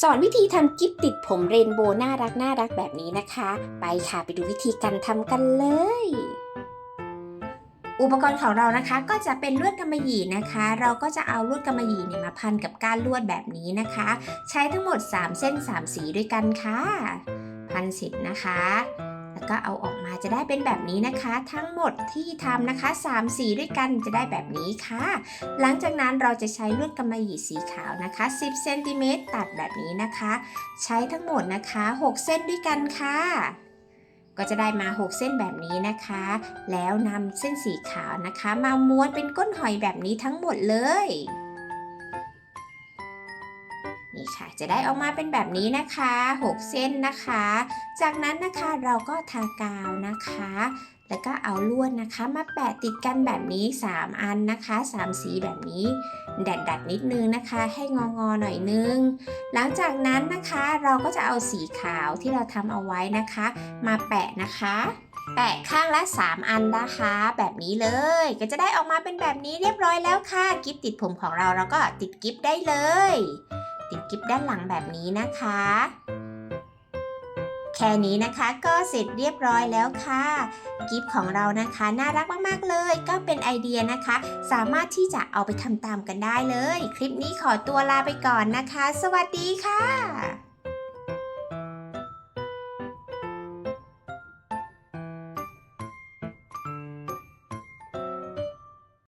สอนวิธีทำกิฟติดผมเรนโบว์น่ารักน่ารักแบบนี้นะคะ ไปค่ะไปดูวิธีการทำกันเลย อุปกรณ์ของเรานะคะก็จะเป็นลวดกำมะหยี่นะคะ เราก็จะเอาลวดกำมะหยี่เนี่ยมาพันกับก้านลวดแบบนี้นะคะ ใช้ทั้งหมด 3 เส้น 3 สีด้วยกันค่ะ พันเสร็จนะคะ แล้วก็เอาออกมาจะได้เป็นแบบนี้นะคะ ทั้งหมดที่ทำนะคะ 3 สีด้วยกันจะได้แบบนี้ค่ะ หลังจากนั้นเราจะใช้ลวดกำมะหยี่สีขาวนะคะ 10เซนติเมตรตัดแบบนี้นะคะ ใช้ทั้งหมดนะคะ 6 เส้นด้วยกันค่ะก็จะได้มา 6 เส้นแบบนี้นะคะ แล้วนำเส้นสีขาวนะคะ มาม้วนเป็นก้นหอยแบบนี้ทั้งหมดเลย นี่ค่ะ จะได้ออกมาเป็นแบบนี้นะคะ 6 เส้นนะคะ จากนั้นนะคะเราก็ทากาวนะคะ แล้วก็เอาลวดนะคะ มาแปะติดกันแบบนี้ 3 อันนะคะ 3 สีแบบนี้แดดดัดนิดนึงนะคะ ให้งองอหน่อยนึง หลังจากนั้นนะคะเราก็จะเอาสีขาวที่เราทำเอาไว้นะคะ มาแปะนะคะแปะข้างละ 3 อันนะคะ แบบนี้เลย ก็จะได้ออกมาเป็นแบบนี้เรียบร้อยแล้วค่ะ กิฟติดผมของเราเราก็ติดกิฟได้เลย ติดกิฟด้านหลังแบบนี้นะคะ แค่นี้นะคะก็เสร็จเรียบร้อยแล้วค่ะกิฟของเรานะคะน่ารักมากๆเลย ก็เป็นไอเดียนะคะ สามารถที่จะเอาไปทำตามกันได้เลย คลิปนี้ขอตัวลาไปก่อนนะคะ สวัสดีค่ะ